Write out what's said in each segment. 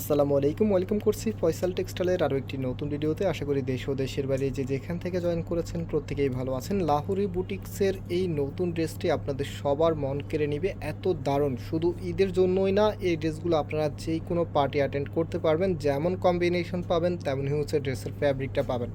আসসালামু আলাইকুম, ওয়েলকাম করছি ফয়সাল টেক্সটাইলের আরও একটি নতুন ভিডিওতে। আশা করি দেশ ও দেশের বাইরে যে যেখান থেকে জয়েন করেছেন প্রত্যেকেই ভালো আছেন। লাহোরি বুটিক্সের এই নতুন ড্রেসটি আপনাদের সবার মন কেড়ে নিবে। এত দারুণ, শুধু ঈদের জন্যই না, এই ড্রেসগুলো আপনারা যেই কোনো পার্টি অ্যাটেন্ড করতে পারবেন। যেমন কম্বিনেশন পাবেন, তেমনই হচ্ছে ড্রেসের ফ্যাব্রিকটা পাবেন।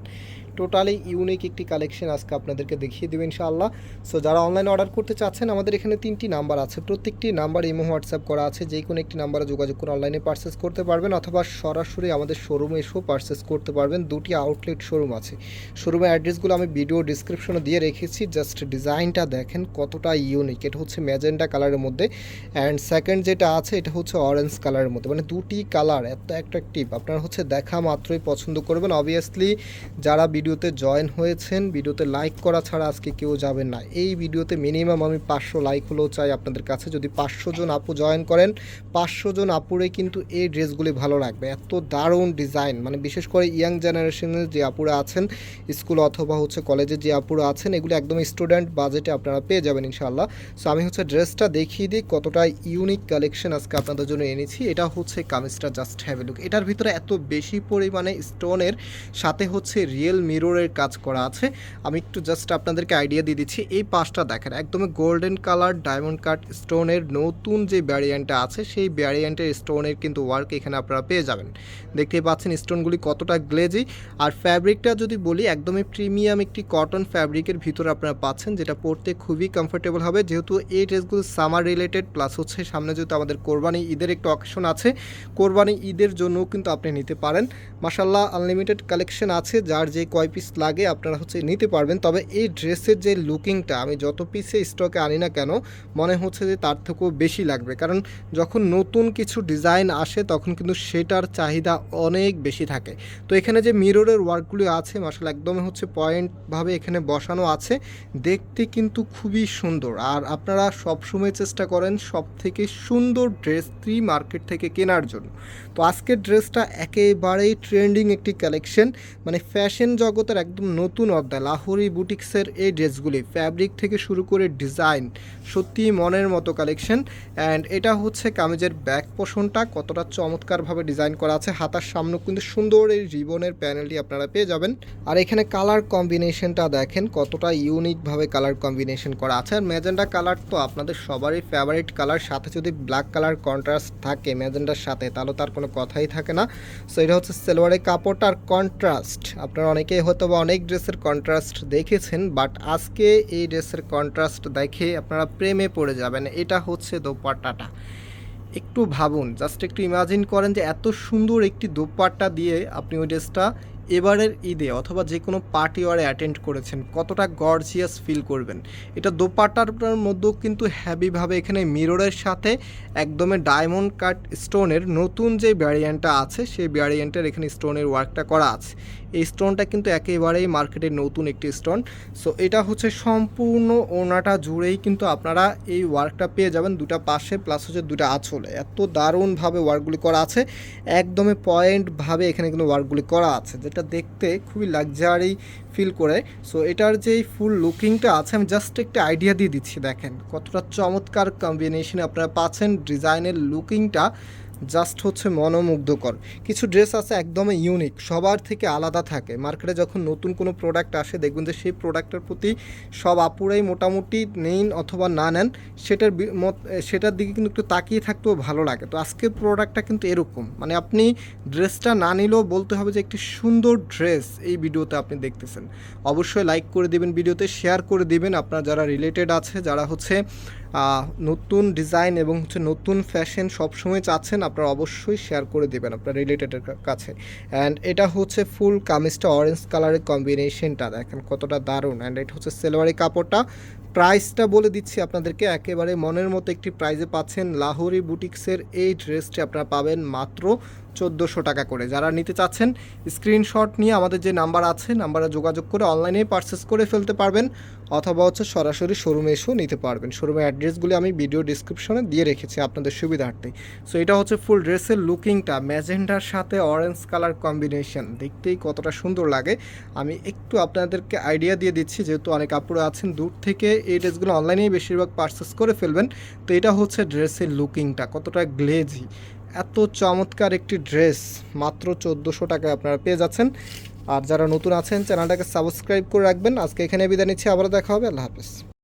টোটালি ইউনিক একটি কালেকশন আজকে আপনাদেরকে দেখিয়ে দেবো ইনশাআল্লাহ। সো যারা অনলাইনে অর্ডার করতে চাচ্ছেন, আমাদের এখানে তিনটি নাম্বার আছে। প্রত্যেকটি নাম্বার ইমো, হোয়াটসঅ্যাপ করা আছে। যে কোনো একটি নাম্বারে যোগাযোগ করে অনলাইনে পারচেস করতে পারবেন অথবা সরাসরি আমাদের শোরুমে এসেও পারচেস করতে পারবেন। দুটি আউটলেট শোরুম আছে। শোরুমের অ্যাড্রেসগুলো আমি ভিডিও ডিসক্রিপশনে দিয়ে রেখেছি। জাস্ট ডিজাইনটা দেখেন কতটা ইউনিক এটা হচ্ছে ম্যাজেন্ডা কালারের মধ্যে। অ্যান্ড সেকেন্ড যেটা আছে, এটা হচ্ছে অরেঞ্জ কালারের মধ্যে। মানে দুটি কালার এত অ্যাট্রাকটিভ আপনারা হচ্ছে দেখা মাত্রই পছন্দ করবেন। অবভিয়াসলি যারা ভিডিওতে জয়েন হয়েছেন, ভিডিওতে লাইক করা ছাড়া আজকে কেউ যাবেন না। এই ভিডিওতে মিনিমাম আমি পাঁচশো লাইক হলেও চাই আপনাদের কাছে। যদি পাঁচশো জন আপু জয়েন করেন, পাঁচশো জন আপুরে কিন্তু এই ড্রেসগুলি ভালো লাগবে এত দারুণ ডিজাইন। মানে বিশেষ করে ইয়াং জেনারেশনের যে আপুরা আছেন, স্কুল অথবা হচ্ছে কলেজে যে আপুরা আছেন, এগুলো একদম স্টুডেন্ট বাজেটে আপনারা পেয়ে যাবেন ইনশাল্লাহ সো আমি হচ্ছে ড্রেসটা দেখিয়ে দিই, কতটা ইউনিক কালেকশন আজকে আপনাদের জন্য এনেছি। এটা হচ্ছে কামিজটা জাস্ট হ্যাভ লুক এটার ভিতরে এত বেশি পরিমাণে স্টোনের সাথে হচ্ছে রিয়েল মিররের কাজ করা আছে। আমি একটু জাস্ট আপনাদেরকে আইডিয়া দিয়ে দিচ্ছি। এই পাশটা দেখেন, একদমই গোল্ডেন কালার ডায়মন্ড কাট স্টোনের নতুন যে ভ্যারিয়েন্টটা আছে, সেই ভ্যারিয়েন্টের স্টোনের কিন্তু ওয়ার্ক এখানে আপনারা পেয়ে যাবেন। দেখতেই পাচ্ছেন স্টোনগুলি কতটা গ্লেজি। আর ফ্যাব্রিকটা যদি বলি, একদমই প্রিমিয়াম একটি কটন ফ্যাব্রিকের ভিতরে আপনারা পাচ্ছেন, যেটা পরতে খুবই কমফোর্টেবল হবে। যেহেতু এই ড্রেসগুলো সামার রিলেটেড প্লাস হচ্ছে সামনে যেহেতু আমাদের কোরবানি ঈদের একটু অকেশন আছে, কোরবানি ঈদের জন্যও কিন্তু আপনি নিতে পারেন। মাসাল্লাহ আনলিমিটেড কালেকশন আছে, যার যে কয় পিস লাগে আপনারা হচ্ছে নিতে পারবেন। তবে এই ড্রেসের যে লুকিংটা আমি যত পিসে স্টকে আনি না কেন, মনে হচ্ছে যে তার থেকেও বেশি লাগবে। কারণ যখন নতুন কিছু ডিজাইন আসে, তখন কিন্তু সেটার চাহিদা অনেক বেশি থাকে। তো এখানে যে মিররের ওয়ার্কগুলি আছে মাসাল্লাহ একদমই হচ্ছে পয়েন্টভাবে এখানে বসানো আছে। দেখতে কিন্তু খুবই সুন্দর। আর আপনারা সবসময় চেষ্টা করেন সব থেকে সুন্দর ড্রেস থ্রি মার্কেট থেকে কেনার জন্য। তো আজকের ড্রেসটা একেবারেই ট্রেন্ডিং একটি কালেকশন মানে ফ্যাশন জগতের একদম নতুন অধ্যায়। লাহোরি বুটিক্সের এই ড্রেসগুলি ফ্যাব্রিক থেকে শুরু করে ডিজাইন সত্যি মনের মতো কালেকশন অ্যান্ড এটা হচ্ছে কামিজের ব্যাক পোষণটা কতটা চমৎকারভাবে ডিজাইন করা আছে। হাতার সামনে কিন্তু সুন্দর এই রিবনের প্যানেলটি আপনারা পেয়ে যাবেন। আর এখানে কালার কম্বিনেশনটা দেখেন, কতটা ইউনিকভাবে কালার কম্বিনেশন করা আছে। আর ম্যাজেন্ডা কালার তো আপনাদের সবারই ফেভারিট কালার। সাথে যদি ব্ল্যাক কালার কন্ট্রাস্ট থাকে ম্যাজেন্ডার সাথে, তাহলে তার কোনো কথাই থাকে না। সো এটা হচ্ছে সেলোয়ারের কাপড়টা। আর কন্ট্রাস্ট আপনারা অনেকেই হয়তো বা অনেক ড্রেসের কন্ট্রাস্ট দেখেছেন বাট আজকে এই ড্রেসের কন্ট্রাস্ট দেখে আপনারা প্রেমে পড়ে যাবেন। এটা হচ্ছে দোপাট্টাটা। একটু ভাবুন জাস্ট একটু ইমাজিন করেন যে এত সুন্দর একটি দোপাট্টা দিয়ে আপনি ওই ড্রেসটা এবারের ঈদে অথবা যে কোনো পার্টি ওয়ারে অ্যাটেন্ড করেছেন, কতটা গর্জিয়াস ফিল করবেন? এটা দোপাট্টার মধ্যেও কিন্তু হ্যাভিভাবে এখানে মিররের সাথে একদমে ডায়মন্ড কাট স্টোনের নতুন যে ভ্যারিয়েন্টটা আছে, সেই ভ্যারিয়েন্টের এখানে স্টোনের ওয়ার্কটা করা আছে। এই স্টোনটা কিন্তু একেবারেই মার্কেটের নতুন একটি স্টোন সো এটা হচ্ছে সম্পূর্ণ ওনাটা জুড়েই কিন্তু আপনারা এই ওয়ার্কটা পেয়ে যাবেন দুটা পাশে প্লাস হচ্ছে দুটা আঁচলে। এত দারুণভাবে ওয়ার্কগুলি করা আছে। একদমই পয়েন্টভাবে এখানে কিন্তু ওয়ার্কগুলি করা আছে। যেটা দেখতে খুবই লাক্সারি ফিল করে। সো এটার যেই ফুল লুকিংটা আছে, আমি জাস্ট একটা আইডিয়া দিয়ে দিচ্ছি, দেখেন। কতটা চমৎকার কম্বিনেশনে আপনারা পাচ্ছেন ডিজাইনের লুকিংটা জাস্ট হচ্ছে মনোমুগ্ধকর। কিছু ড্রেস আছে একদমই ইউনিক, সবার থেকে আলাদা থাকে। মার্কেটে যখন নতুন কোনো প্রোডাক্ট আসে, দেখবেন যে সেই প্রোডাক্টের প্রতি সব আপুরাই মোটামুটি নেন অথবা না নেন, সেটার সেটার দিকে কিন্তু একটু তাকিয়ে থাকতেও ভালো লাগে। তো আজকের প্রোডাক্টটা কিন্তু এরকম। মানে আপনি ড্রেসটা না নিলেও বলতে হবে যে একটি সুন্দর ড্রেস এই ভিডিওতে আপনি দেখতেছেন। অবশ্যই লাইক করে দিবেন ভিডিওতে, শেয়ার করে দিবেন। আপনার যারা রিলেটেড আছে, যারা হচ্ছে নতুন ডিজাইন এবং হচ্ছে নতুন ফ্যাশন সবসময় চাচ্ছেন, আপনারা অবশ্যই শেয়ার করে দেবেন আপনার রিলেটেডের কাছে। অ্যান্ড এটা হচ্ছে ফুল কামিজটা অরেঞ্জ কালারের কম্বিনেশনটা দেখেন কতটা দারুণ। অ্যান্ড এটা হচ্ছে সেলোয়ারি কাপড়টা। প্রাইসটা বলে দিচ্ছি আপনাদেরকে, একেবারে মনের মতো একটি প্রাইজে পাচ্ছেন। লাহোরি বুটিক্সের এই ড্রেসটি আপনারা পাবেন মাত্র চোদ্দোশো টাকা করে। যারা নিতে চাচ্ছেন স্ক্রিনশট নিয়ে আমাদের যে নাম্বার আছে নাম্বারে যোগাযোগ করে অনলাইনে পারচেস করে ফেলতে পারবেন, অথবা হচ্ছে সরাসরি শোরুমে এসেও নিতে পারবেন। শোরুমের অ্যাড্রেসগুলি আমি ভিডিও ডিসক্রিপশনে দিয়ে রেখেছি আপনাদের সুবিধার্থে। সো এটা হচ্ছে ফুল ড্রেসের লুকিংটা ম্যাজেন্ডার সাথে অরেঞ্জ কালার কম্বিনেশন দেখতেই কতটা সুন্দর লাগে। আমি একটু আপনাদেরকে আইডিয়া দিয়ে দিচ্ছি, যেহেতু অনেক আপুরা আছেন, দূর থেকে এই ড্রেসগুলো অনলাইনেই বেশিরভাগ পারচেস করে ফেলবেন। তো, এটা হচ্ছে ড্রেসের লুকিংটা কতটা গ্লেজি এত চমৎকার একটি ড্রেস, মাত্র চোদ্দোশো টাকায় আপনারা পেয়ে যাচ্ছেন। আর যারা নতুন আছেন, চ্যানেলটাকে সাবস্ক্রাইব করে রাখবেন। আজকে এখানে বিদায় নিচ্ছি, আবারও দেখা হবে, আল্লাহ হাফেজ।